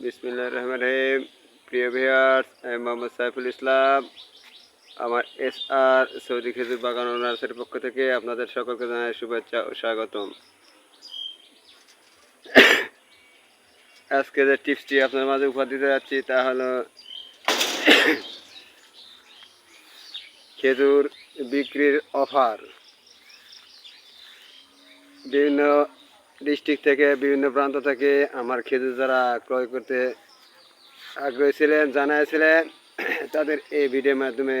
বিসমিল্লাহ রহমান রহিম প্রিয় ভিয়ার্স আমি মোহাম্মদ সাইফুল ইসলাম আমার এস আর সৌদি খেজুর বাগান ও নার্সারির পক্ষ থেকে আপনাদের সকলকে জানাই শুভেচ্ছা ও স্বাগতম আজকে যে টিপসটি আপনার মাঝে উপহার দিতে যাচ্ছি তা হলো খেজুর বিক্রির অফার বিভিন্ন ডিস্ট্রিক্ট থেকে, বিভিন্ন প্রান্ত থেকে আমার খেজুর যারা ক্রয় করতে আগ্রহী ছিলেন জানাইছিলেন তাদের এই ভিডিওর মাধ্যমে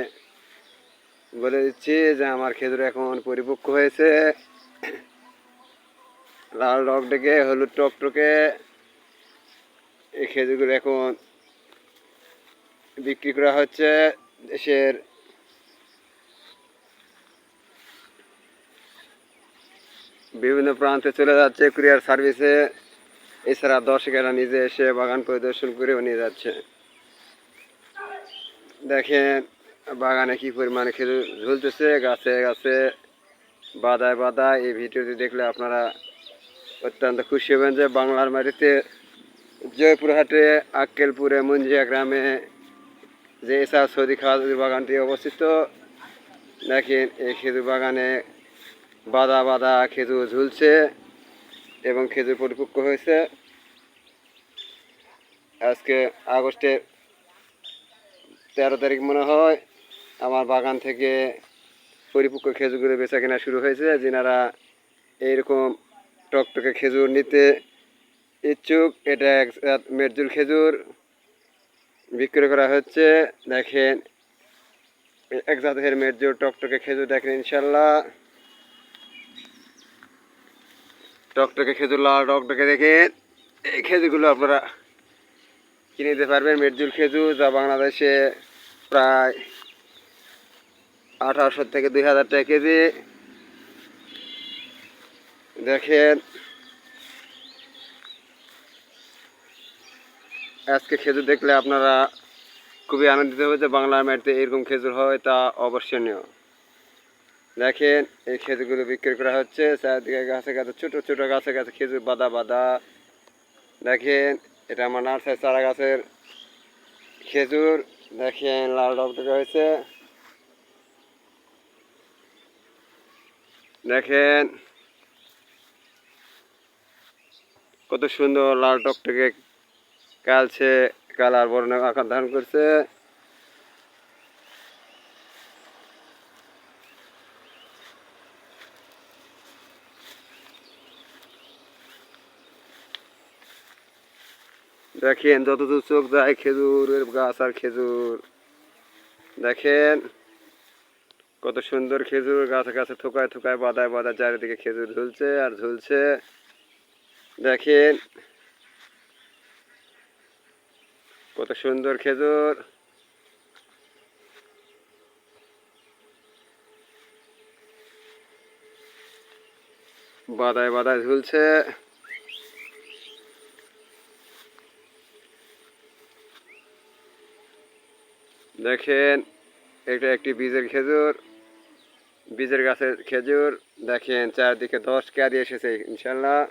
বলে দিচ্ছি যে আমার খেজুর এখন পরিপক্ক হয়েছে। লাল ডক ডেকে হলুদ টকটকে এই খেজুরগুলো এখন বিক্রি করা হচ্ছে দেশের বিভিন্ন প্রান্তে চলে যাচ্ছে, কুরিয়ার সার্ভিসে। এছাড়া দর্শকেরা নিজে এসে বাগান পরিদর্শন করেও নিয়ে যাচ্ছে। দেখেন বাগানে কি পরিমাণে খেজুর ঝুলতেছে, গাছে গাছে বাদায় বাদায়। এই ভিডিওটি দেখলে আপনারা অত্যন্ত খুশি হবেন যে বাংলার মাটিতে জয়পুরহাটে, আক্কেলপুরে, মুঞ্জিয়া গ্রামে যে এসা সৌদি খাজুর বাগানটি অবস্থিত, দেখেন এই খেজুর বাগানে বাদা বাদা খেজুর ঝুলছে এবং খেজুর পরিপক্ক হয়েছে। আজকে আগস্টের তেরো তারিখ মনে হয় আমার বাগান থেকে পরিপক্ক খেজুরগুলো বেচা কেনা শুরু হয়েছে। যেনারা এইরকম টকটকে খেজুর নিতে ইচ্ছুক, এটা এক জাত মেরজুল খেজুর বিক্রি করা হচ্ছে। দেখেন, এক জাতের মেরজুর টকটকে খেজুর দেখেন ইনশাল্লাহ। টকটকে খেজুর লাল টকটকে দেখে এই খেজুরগুলো আপনারা কিনে নিতে পারবেন। মেরজুল খেজুর, যা বাংলাদেশে প্রায় আঠারোশো থেকে দুই হাজার টাকা কেজি। দেখেন, আজকে খেজুর দেখলে আপনারা খুবই আনন্দিত হবে যে বাংলার মাটিতে এরকম খেজুর হয়, তা অবশ্যনীয় দেখেন, এই খেজুরগুলো বিক্রি করা হচ্ছে। চারদিকে গাছে গাছে, ছোটো ছোটো গাছে গাছে খেজুর বাদা বাদা দেখেন, এটা আমার নার্সারি চারা গাছের খেজুর। দেখেন, লাল টকটকে হয়েছে। দেখেন, কত সুন্দর লাল টকটকে কালছে, কালার বর্ণ আকার ধারণ করছে। দেখেন, যতদূর চোখ যায় খেজুরের গাছ আর খেজুর। দেখেন, কত সুন্দর খেজুর গাছে গাছে থোকায় থোকায়, বাদায় বাদায় চারিদিকে খেজুর ঝুলছে আর ঝুলছে। দেখেন, কত সুন্দর খেজুর। বাদায় বাদায় ঝুলছে। দেখেন, এটা একটি বীজের খেজুর, বীজের গাছের খেজুর। দেখেন, চারদিকে দশ ক্যারি এসেছে ইনশাল্লাহ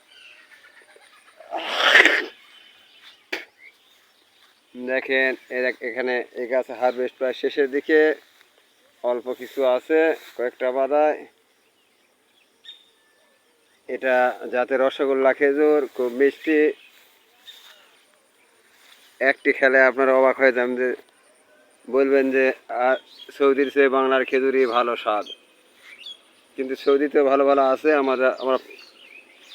দেখেন এ- এখানে এই গাছ হারভেস্ট প্রায় শেষের দিকে। অল্প কিছু আছে, কয়েকটা বাদায়। এটা যাতে রসগোল্লা খেজুর, খুব মিষ্টি। একটি খেলে আপনারা অবাক হয়ে যান যে বলবেন যে আর সৌদির চেয়ে বাংলার খেজুরই ভালো স্বাদ। কিন্তু সৌদিতে ভালো ভালো আছে আমরা আমরা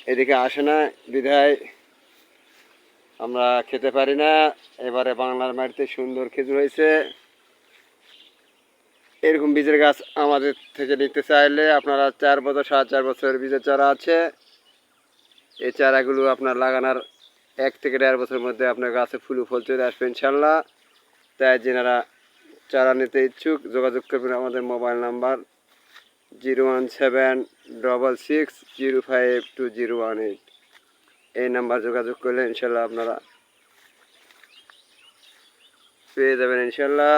এদিকে আসে না, বিধায় আমরা খেতে পারি না। এবারে বাংলার মাটিতে সুন্দর খেজুর হয়েছে। এরকম বীজের গাছ আমাদের থেকে নিতে চাইলে আপনারা চার বছর, সাড়ে চার বছর বীজের চারা আছে। এই চারাগুলো আপনার লাগানোর এক থেকে দেড় বছরের মধ্যে আপনার গাছে ফুল ফল চলে আসবে ইনশাল্লাহ। তাই যেনারা চারা নিতে ইচ্ছুক, যোগাযোগ করবেন আমাদের mobile number zero one seven double six zero five two zero one eight. এই নাম্বার যোগাযোগ করলে ইনশাল্লাহ আপনারা পেয়ে যাবেন ইনশাল্লাহ।